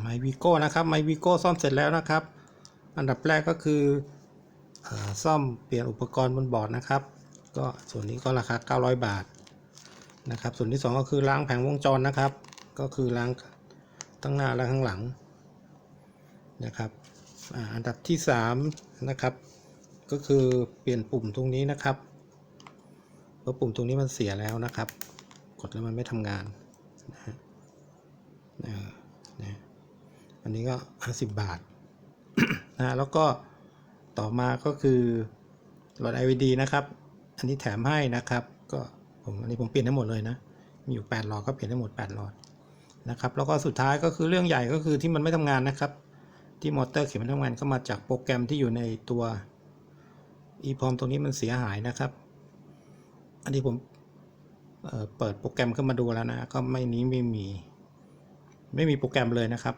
ไมวีโก้นะครับไมวีโก้ซ่อมเสร็จแล้วนะครับ อันดับแรกก็คืออซ่อมเปลี่ยนอุปกรณ์บนบอร์ดนะครับ ก็ส่วนนี้ก็ราคา 900 บาทนะครับ ส่วนที่ 2 ก็คือล้างแผงวงจรนะครับ ก็คือล้างทั้งหน้าและข้างหลังนะครับอ,อันดับที่ 3 นะครับ ก็คือเปลี่ยนปุ่มตรงนี้นะครับเพราะปุ่มตรงนี้มันเสียแล้วนะครับ กดแล้วมันไม่ทำงานนะฮะอ่านะ อันนี้ก็ 50 บาทนะฮะแล้วก็ต่อมาก็คือหลอด LED นะครับ อันนี้แถมให้นะครับ ก็ผมอันนี้ผมเปลี่ยนได้หมดเลยนะ มีอยู่ 8 หลอดก็เปลี่ยนได้หมด 8 หลอดนะครับ แล้วก็สุดท้ายก็คือเรื่องใหญ่ก็คือที่มันไม่ทำงานนะครับ ที่มอเตอร์เข็มไม่ทำงานก็มาจากโปรแกรมที่อยู่ในตัว EPROM ตรงนี้มันเสียหายนะครับ อันนี้ผมเเปิดโปรแกรมขึ้นมาดูแล้วนะ ก็ไม่นี้ไม่มี ไม่มีโปรแกรมเลยนะครับ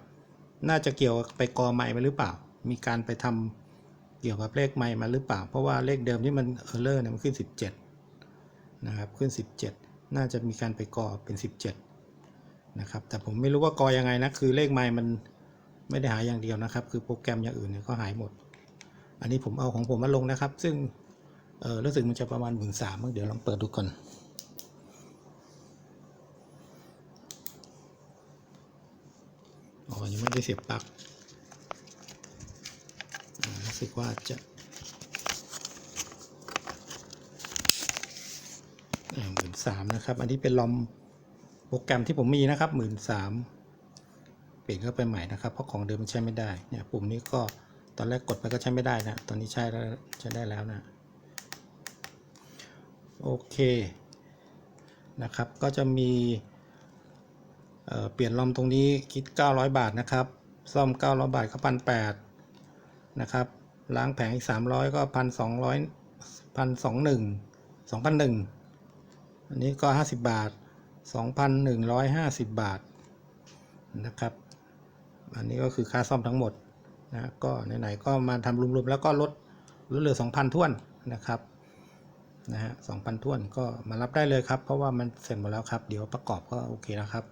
น่าจะเกี่ยวกับไปกอไม้มาหรือเปล่า มีการไปทำเกี่ยวกับเลขไม้มาหรือเปล่า เพราะว่าเลขเดิมที่มันเออร์เลอร์เนี่ยมันขึ้น 17 นะครับ ขึ้น 17 น่าจะมีการไปกอเป็น 17 นะครับ แต่ผมไม่รู้ว่ากอยังไงนะ คือเลขไม้มันไม่ได้หายอย่างเดียวนะครับ คือโปรแกรมอย่างอื่นเนี่ยก็หายหมด อันนี้ผมเอาของผมมาลงนะครับ ซึ่งเออรู้สึกมันจะประมาณหมื่นสามเดี๋ยวลองเปิดดูก่อน อ๋อยังไม่ได้เสียบปลั๊กรู้สึกว่าจะหมื่นสามนะครับ อันนี้เป็นลอมโปรแกรมที่ผมมีนะครับหมื่นสามเปลี่ยนเข้าไปใหม่นะครับ เพราะของเดิมมันใช้ไม่ได้ เนี่ยปุ่มนี้ก็ตอนแรกกดไปก็ใช้ไม่ได้นะ ตอนนี้ใช้แล้วใช้ได้แล้วนะ โอเคนะครับ ก็จะมี เปลี่ยนลอมตรงนี้คิด 900 บาทนะครับ ซ่อม 900 บาทก็พันแนะครับ ล้างแผงอีก 300 ก็พันสองร้อยพันสองหนึ่งสองพันหนึ่งอันนี้ก็ 50 บาท 2,150 บาทนะครับ อันนี้ก็คือค่าซ่อมทั้งหมดนะก็ไหนๆก็มาทำรวมๆแล้วก็ลดลดเหลือ 2,000ท้วนนะครับนะฮะสองพันท้วนก็มารับได้เลยครับ เพราะว่ามันเสร็จหมดแล้วครับ เดี๋ยวประกอบก็โอเคนะครับ